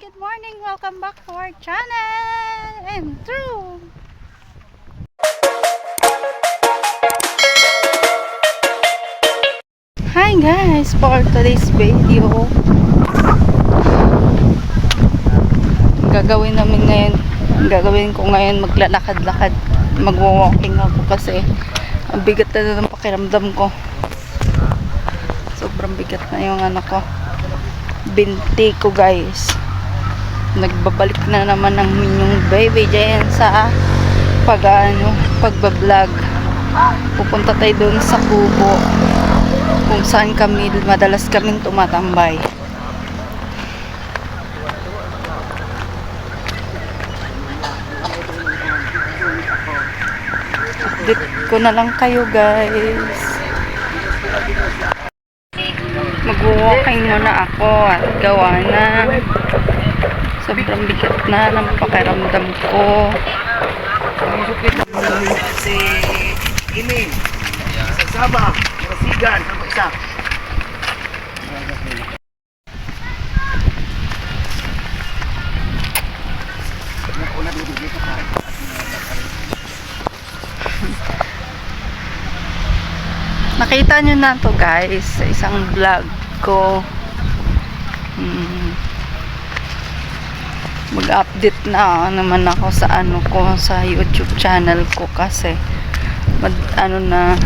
good morning. Welcome back to our channel. And true. Hi guys, for today's video. Gagawin namin ngayon, gagawin ko ngayon maglalakad-lakad, magwa-walking ako kasi ang bigat na ng pakiramdam ko. Sobrang bigat na yung anak ko. Binti ko guys. Nagbabalik na naman ang minyong baby dyan sa pag ano, pagbablog. Pupunta tayo doon sa kubo kung saan kami madalas kaming tumatambay. Update ko na lang kayo guys. Mag-walking muna ako at gawa na. Sobrang bigat na ng pakiramdam ko. si Imin sa Sabah, Masigan, ang isa. Nakita nyo na to guys sa isang vlog ko. Mag-update na naman ako sa ano ko sa YouTube channel ko kasi mag, ano na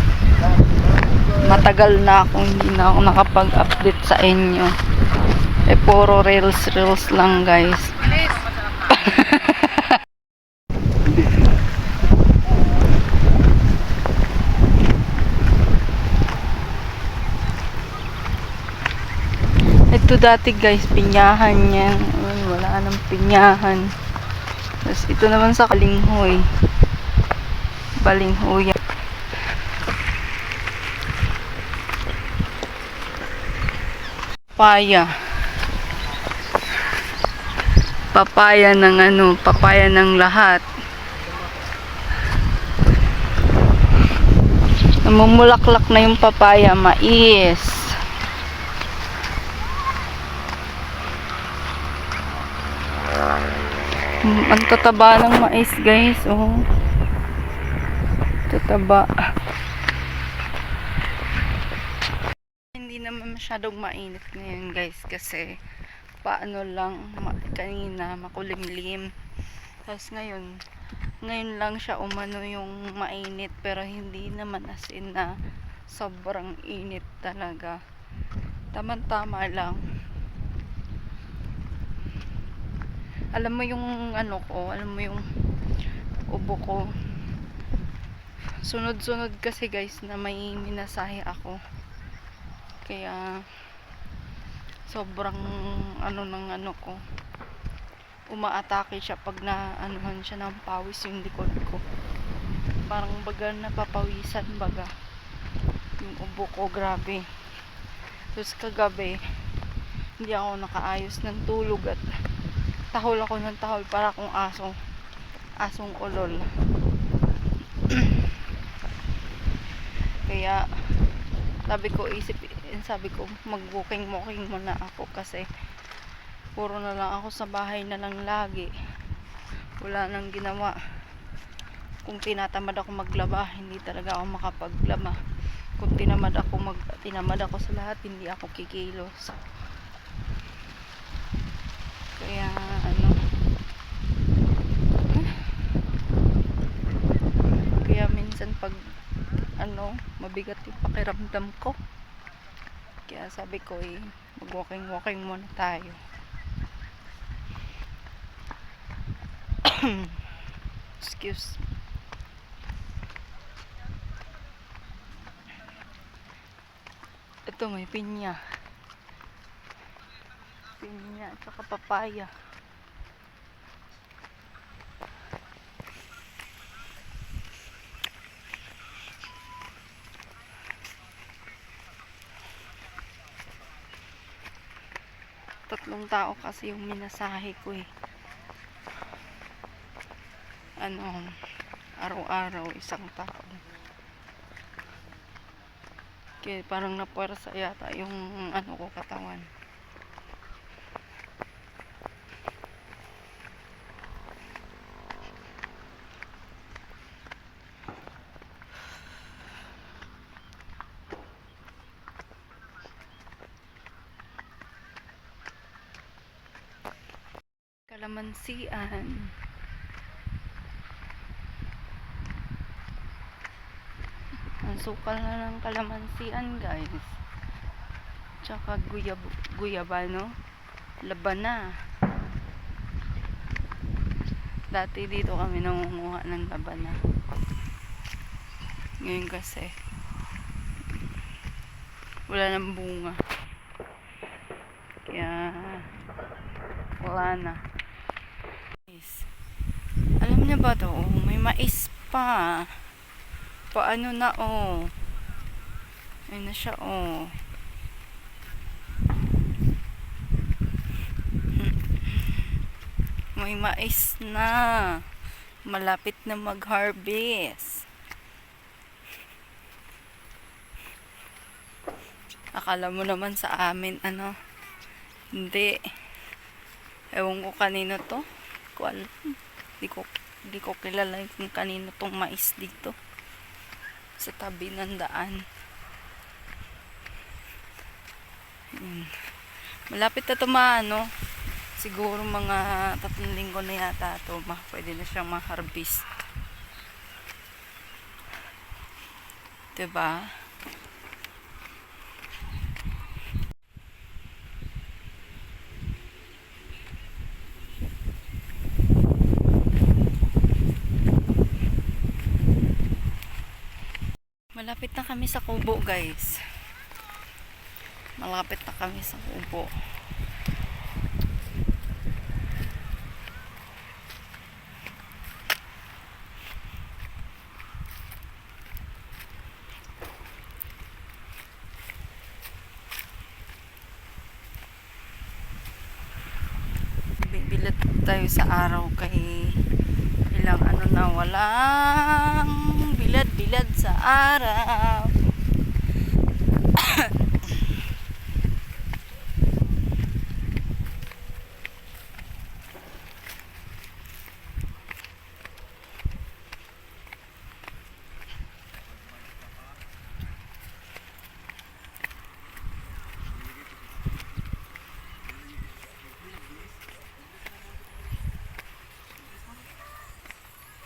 matagal na akong hindi na ako nakapag-update sa inyo. Eh puro reels reels lang guys. Ito dati guys, pinyahan yan. Wala nang pinyahan. Tapos ito naman sa Balinghoy. Balinghoy. Papaya. Papaya ng ano, papaya ng lahat. Namumulaklak na yung papaya, mais. Mm, Ang tataba ng mais, guys. Oh. Tataba. Hindi naman masyadong mainit ngayon, guys. Kasi, paano lang, kanina, makulimlim. Tapos ngayon, ngayon lang siya umano yung mainit. Pero hindi naman as in na sobrang init talaga. Tama-tama lang. Alam mo yung ano ko, alam mo yung ubo ko. Sunod-sunod kasi guys na may minasahe ako. Kaya sobrang ano ng ano ko. Umaatake siya pag na anuhan siya ng pawis yung likod ko. Parang baga napapawisan baga. Yung ubo ko grabe. Tapos kagabi hindi ako nakaayos ng tulog at tahol ako ng tahol para kung aso asong ulol. Kaya sabi ko isip sabi ko mag walking walking muna ako kasi puro na lang ako sa bahay na lang lagi. Wala nang ginawa. Kung tinatamad ako maglaba hindi talaga ako makapaglaba. Kung tinamad ako mag tinamad ako sa lahat hindi ako kikilos kaya ano. Kaya minsan pag ano mabigat yung pakiramdam ko. Kaya sabi ko eh mag walking walking muna tayo. Excuse ito may pinya pinya at saka papaya. Tatlong tao kasi yung minasahe ko eh. Ano araw-araw isang tao. Kaya parang napuwersa yata yung ano ko katawan kalamansian. Ang sukal na ng kalamansian, guys. Tsaka guyab guyabano. Labana. Dati dito kami nangunguha ng labana. Ngayon kasi wala nang bunga. Kaya wala na. Ba to? Oh, may mais pa. Paano na oh. Ayun na siya oh. May mais na. Malapit na mag-harvest. Akala mo naman sa amin, ano? Hindi. Ewan ko kanino to. Ko alam. Di ko, di ko kilala kung kanino tong mais dito. Sa tabi ng daan. Yun. Malapit na to maano. Siguro mga tatlong linggo na yata to. Ma, pwede na siyang ma-harvest. Diba? Malapit na kami sa Kubo, guys. Malapit na kami sa Kubo. Bibilad tayo sa araw kay ilang ano na walang bilad-bilad sa araw.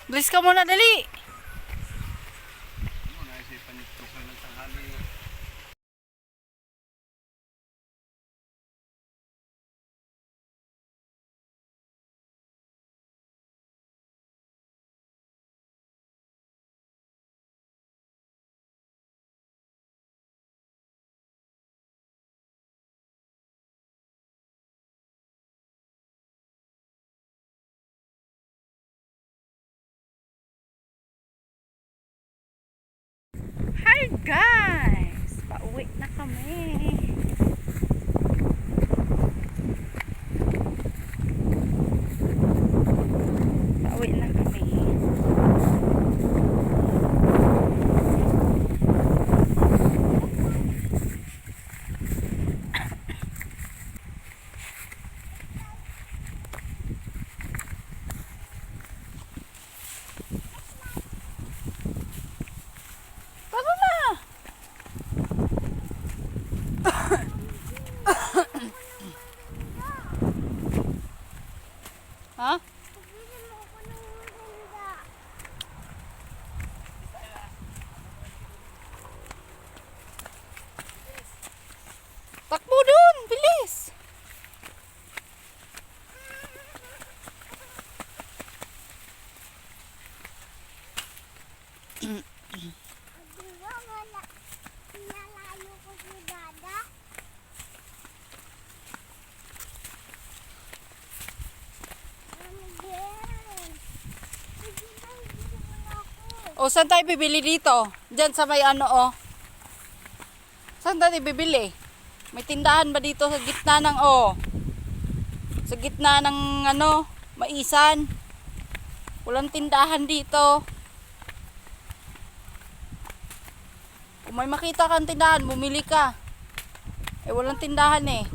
Bilis ka muna, dali! Guys! Pauwi na kami. Pauwi na kami. Tara na! ha? Takbo dun! Bilis! Diba wala, nalayo ko si Dada? Ano din? Hindi na hindi naman ako. O, saan tayo bibili dito? Diyan sa may ano, o. Saan tayo bibili? May tindahan ba dito sa gitna ng, o? Sa gitna ng, ano, maisan? Walang tindahan dito. Kung may makita kang tindahan, bumili ka. Eh, walang tindahan eh.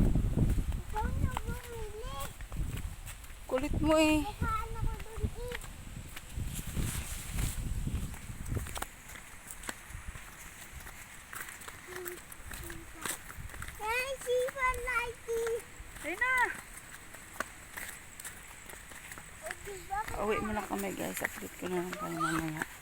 Kulit mo eh. Palagi. Ayun na. Uwi kami guys. Update ko na lang kayo mamaya.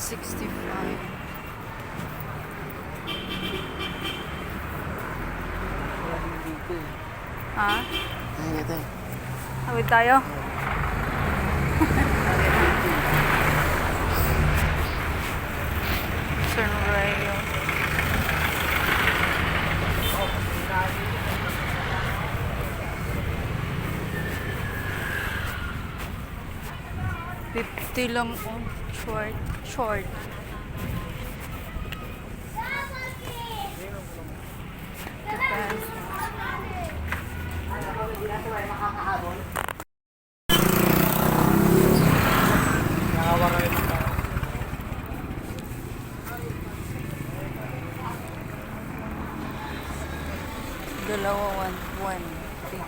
65. Ha? Ayun tayo. Awit tayo? Turn right. 50 lang oh. Short. Short. Dalawa, one, one. Okay.